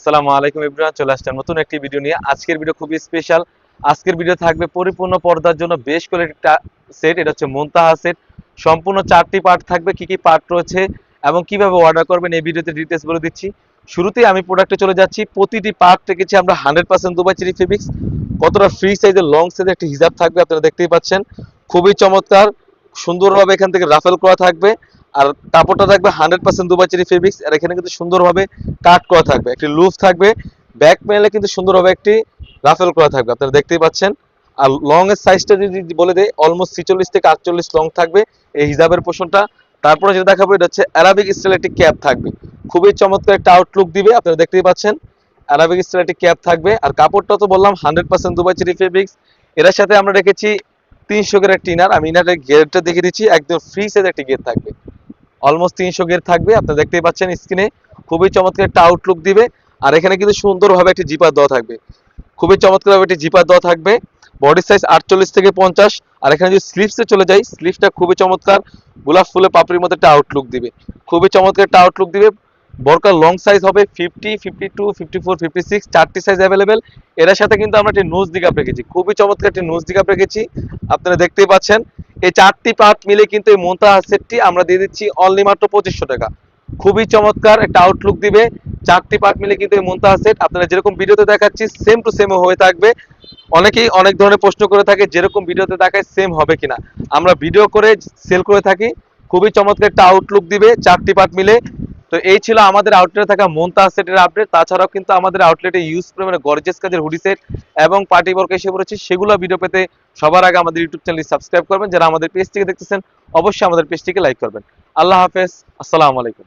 আসসালামু আলাইকুম ইব্রাহিম চলে আসলাম নতুন একটি ভিডিও নিয়ে। আজকের ভিডিও খুবই স্পেশাল আজকের ভিডিও থাকবে পরিপূর্ণ পর্দার জন্য বেশ কয়েকটা সেট এটা হচ্ছে মুনতাহা সেট সম্পূর্ণ চারটি পার্ট থাকবে, কি কি পার্ট রয়েছে এবং কীভাবে অর্ডার করবেন এই ভিডিওতে ডিটেলস বলে দিচ্ছি। শুরুতেই আমি প্রোডাক্টে চলে যাচ্ছি, প্রতিটি পার্ট রেখেছি আমরা হান্ড্রেড পার্সেন্ট দুবাই চিরি ফেব্রিক্স কতটা ফ্রি সাইজের লং সাইজের একটি হিজাব থাকবে, আপনারা দেখতেই পাচ্ছেন। খুবই চমৎকার, সুন্দরভাবে এখান থেকে রাফেল করা থাকবে। আর কাপড়টা থাকবে হান্ড্রেড পার্সেন্ট দুবাই চিরি ফেব্রিক্স, আর এখানে কিন্তু সুন্দরভাবে কাট করা থাকবে, একটি লুফ থাকবে, ব্যাক প্যানেলে কিন্তু সুন্দরভাবে একটি রাফেল করা থাকবে, আপনারা দেখতেই পাচ্ছেন। আর লং এর সাইজটা যদি বলে দেয় অলমোস্ট ছিচল্লিশ থেকে আটচল্লিশ লং থাকবে এই হিজাবের পোষণটা তারপরে যেটা দেখাবো, এটা হচ্ছে অ্যারাবিক স্টাইল একটি ক্যাপ থাকবে। খুবই চমৎকার একটা আউটলুক দিবে, আপনারা দেখতেই পাচ্ছেন। অ্যারাবিক স্টাইল একটি ক্যাপ থাকবে, আর কাপড়টা তো বললাম হান্ড্রেড পার্সেন্ট দুবাই চিরি ফেব্রিক্স। এর সাথে আমরা রেখেছি তিনশো গেরের টিনার, আমি ইনারের গেটটা দেখে দিচ্ছি, একদম ফ্রি সাইজ একটি গেট থাকবে। অলমোস্ট তিনশো গের থাকবে আপনারা দেখতেই পাচ্ছেন স্ক্রিনে খুবই চমৎকার একটা আউটলুক দিবে। আর এখানে কিন্তু সুন্দরভাবে একটি জিপার দেওয়া থাকবে। খুবই চমৎকারভাবে একটি জিপার দেওয়া থাকবে। বডি সাইজ আটচল্লিশ থেকে পঞ্চাশ। আর এখানে যদি স্লিপসে চলে যাই স্লিপসটা খুবই চমৎকার। গোলাপ ফুলের পাপড়ির মধ্যে একটা আউটলুক দিবে। খুবই চমৎকার একটা আউটলুক দিবে। বরকার লং সাইজ হবে fifty fifty two fifty four fifty six চারটি সাইজ অ্যাভেলেবেল এর সাথে কিন্তু আমরা একটি নোজ দিকাপ রেখেছি। খুবই চমৎকার একটি নোজ দিকাপ রেখেছি। আপনারা দেখতেই পাচ্ছেন। এই চারটি পার্ট মিলে কিন্তু এই মোন্তা সেটটি আমরা দিয়ে দিচ্ছি অনলি মাত্র পঁচিশশো টাকা। খুবই চমৎকার একটা আউটলুক দিবে। চারটি পার্ট মিলে কিন্তু এই মোন্তা সেট। আপনারা যেরকম ভিডিওতে দেখাচ্ছি সেম টু সেম হয়ে থাকবে। অনেকেই অনেক ধরনের প্রশ্ন করে থাকে, যেরকম ভিডিওতে দেখায় সেম হবে কিনা। আমরা ভিডিও করে সেল করে থাকি। খুবই চমৎকার একটা আউটলুক দিবে। চারটি পার্ট মিলে তো এই ছিল আমাদের আউটলেটে থাকা মন্তা সেটের আপডেট তাছাড়াও কিন্তু আমাদের আউটলেটে ইউজ করে মানে গরজেস কাজের হুডি সেট এবং পার্টি বর্গ এসে পড়েছে। সেগুলো ভিডিও পেতে সবার আগে আমাদের ইউটিউব চ্যানেল সাবস্ক্রাইব করবেন। যারা আমাদের পেজটিকে দেখতেছেন, অবশ্যই আমাদের পেজটিকে লাইক করবেন। আল্লাহ হাফেজ। আসসালামু আলাইকুম।